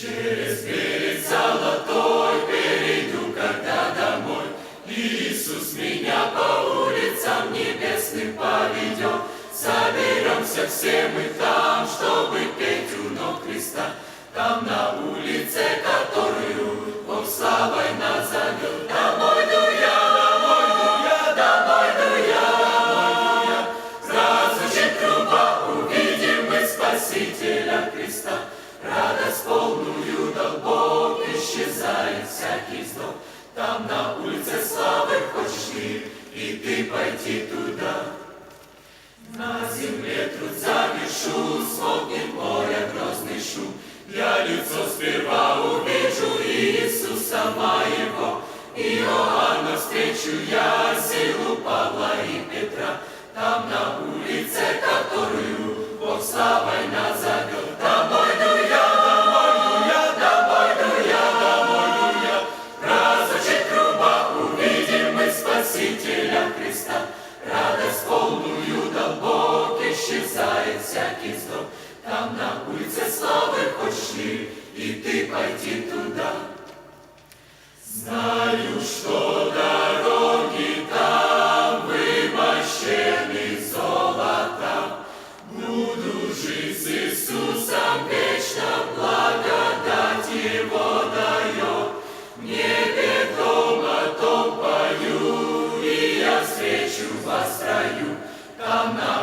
Через берег золотой перейду, когда домой. Иисус меня по улицам небесным поведет. Соберемся все мы там, чтобы петь у ног Христа. Там на улице, всякий вздох. Там на улице славы хочешь ли, и ты пойти туда. На земле труд завершу, смолкнет море грозный шум. Я лицо сперва увижу Иисуса моего, Иоанна встречу я силу Павла и Петра. Там на улице, всякий вздох. Там на улице славы хочешь ли, и ты пойти туда. Знаю, что дороги там вымощены золотом. Буду жить с Иисусом вечно, благодать Его дает. Небе дома том пою, и я встречу вас раю. Там на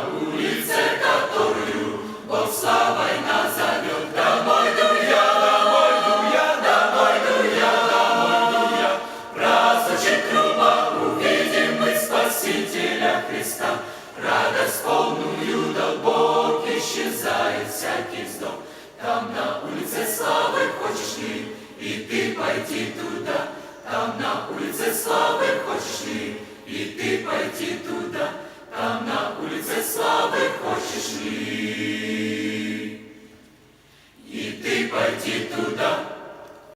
Там на улице славы хочешь ли, и ты пойти туда. Там на улице славы хочешь ли, и ты пойти туда. Там на улице славы хочешь ли, и ты пойти туда.